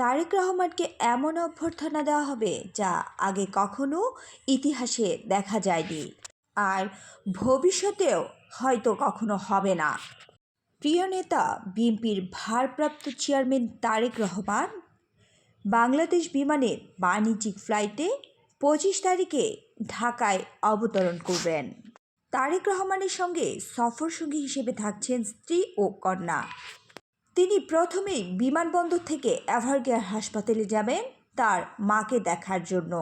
তারেক রহমানকে এমন অভ্যর্থনা দেওয়া হবে যা আগে কখনো ইতিহাসে দেখা যায়নি। আর ভবিষ্যতেও হয়তো কখনো হবে না। প্রিয় নেতা, বিএনপির ভারপ্রাপ্ত চেয়ারম্যান তারেক রহমান বাংলাদেশ বিমানে বাণিজ্যিক ফ্লাইটে পঁচিশ তারিখে ঢাকায় অবতরণ করবেন। তারেক রহমানের সঙ্গে সফরসঙ্গী হিসেবে থাকছেন স্ত্রী ও কন্যা। তিনি প্রথমেই বিমানবন্দর থেকে এভারকেয়ার হাসপাতালে যাবেন তার মাকে দেখার জন্য।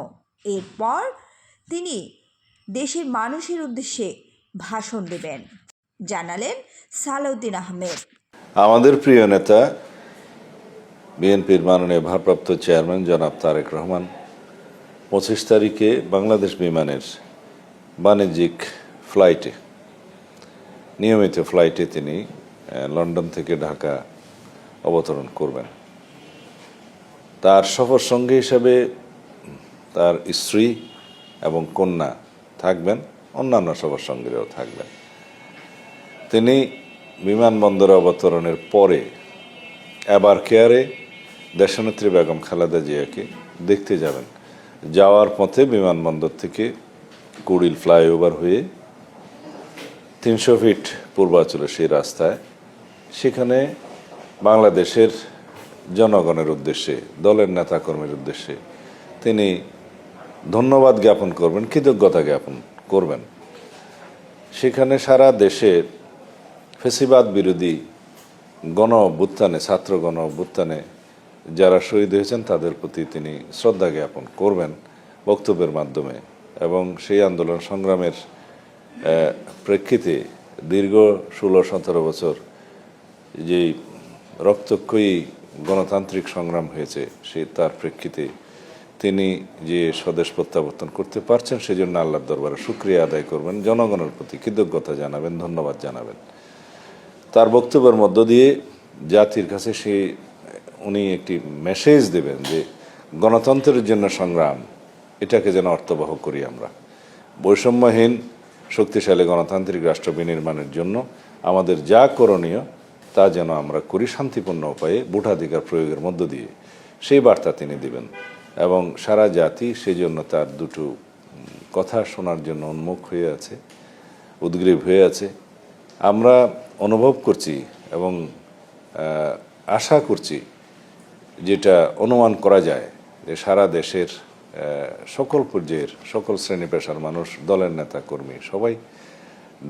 এরপর তিনি দেশের মানুষের উদ্দেশ্যে ভাষণ দেবেন। জানালেন সালাউদ্দিন আহমেদ। আমাদের প্রিয় নেতা, বিএনপির মাননীয় ভারপ্রাপ্ত চেয়ারম্যান জনাব তারেক রহমান, পঁচিশ তারিখে বাংলাদেশ বিমানের বাণিজ্যিক ফ্লাইটে, নিয়মিত ফ্লাইটে তিনি লন্ডন থেকে ঢাকা অবতরণ করবেন। তার সফর সঙ্গী হিসেবে তার স্ত্রী এবং কন্যা থাকবেন, অন্যান্য সফর সঙ্গীরাও থাকবেন। তিনি বিমানবন্দরে অবতরণের পরে এবার কেয়ারে দেশনেত্রী বেগম খালেদা জিয়াকে দেখতে যাবেন। যাওয়ার পথে বিমানবন্দর থেকে কুড়িল ফ্লাইওভার হয়ে তিনশো ফিট পূর্বাচলে সেই রাস্তায় সেখানে বাংলাদেশের জনগণের উদ্দেশ্যে, দলের নেতাকর্মীর উদ্দেশ্যে তিনি ধন্যবাদ জ্ঞাপন করবেন, কৃতজ্ঞতা জ্ঞাপন করবেন। সেখানে সারা দেশের ফেসিবাদ বিরোধী গণ অভ্যুত্থানে ছাত্র গণ অভ্যুত্থানে যারা শহীদ হয়েছেন, তাদের প্রতি তিনি শ্রদ্ধা জ্ঞাপন করবেন বক্তব্যের মাধ্যমে। এবং সেই আন্দোলন সংগ্রামের প্রেক্ষিতে দীর্ঘ ষোলো সতেরো বছর যেই রক্তক্ষয়ী গণতান্ত্রিক সংগ্রাম হয়েছে সে তার প্রেক্ষিতে তিনি যে স্বদেশ প্রত্যাবর্তন করতে পারছেন, সেজন্য আল্লাহর দরবারে শুক্রিয়া আদায় করবেন, জনগণের প্রতি কৃতজ্ঞতা জানাবেন, ধন্যবাদ জানাবেন। তার বক্তব্যের মধ্য দিয়ে জাতির কাছে সে, উনি একটি মেসেজ দেবেন যে, গণতন্ত্রের জন্য সংগ্রাম, এটাকে যেন অর্থবহ করি আমরা। বৈষম্যহীন, শক্তিশালী গণতান্ত্রিক রাষ্ট্র বিনির্মাণের জন্য আমাদের যা করণীয় তা যেন আমরা করি শান্তিপূর্ণ উপায়ে ভোটাধিকার প্রয়োগের মধ্য দিয়ে। সেই বার্তা তিনি দিবেন এবং সারা জাতি সেই জন্য তার দুটো কথা শোনার জন্য উন্মুখ হয়ে আছে, উদ্গ্রীব হয়ে আছে। আমরা অনুভব করছি এবং আশা করছি যেটা অনুমান করা যায় যে সারা দেশের সকল পর্যায়ের, সকল শ্রেণি পেশার মানুষ, দলের নেতা, কর্মী সবাই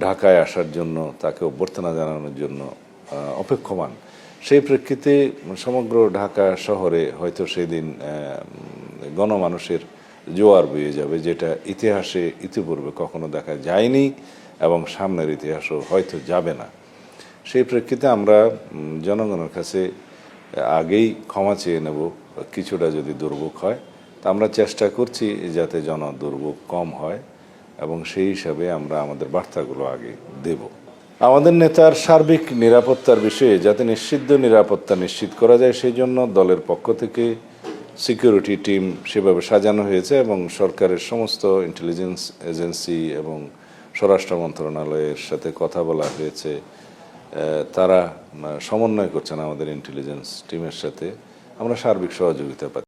ঢাকায় আসার জন্য, তাকে অভ্যর্থনা জানানোর জন্য অপেক্ষমান। সেই প্রেক্ষিতে সমগ্র ঢাকা শহরে হয়তো সেদিন গণমানুষের জোয়ার বয়ে যাবে, যেটা ইতিহাসে ইতিপূর্বে কখনো দেখা যায়নি এবং সামনের ইতিহাসও হয়তো যাবে না। সেই প্রেক্ষিতে আমরা জনগণের কাছে আগেই ক্ষমা চেয়ে নেব, কিছুটা যদি দুর্ভোগ হয়। তা আমরা চেষ্টা করছি যাতে জন দুর্ভোগ কম হয় এবং সেই হিসাবে আমরা আমাদের বার্তাগুলো আগে দেব। আমাদের নেতার সার্বিক নিরাপত্তার বিষয়ে যাতে নিশ্চিদ্ধ নিরাপত্তা নিশ্চিত করা যায়, সেই জন্য দলের পক্ষ থেকে সিকিউরিটি টিম সেভাবে সাজানো হয়েছে এবং সরকারের সমস্ত ইন্টেলিজেন্স এজেন্সি এবং স্বরাষ্ট্র মন্ত্রণালয়ের সাথে কথা বলা হয়েছে। তারা সমন্বয় করছেন আমাদের ইন্টেলিজেন্স টিমের সাথে। আমরা সার্বিক সহযোগিতা পাচ্ছি।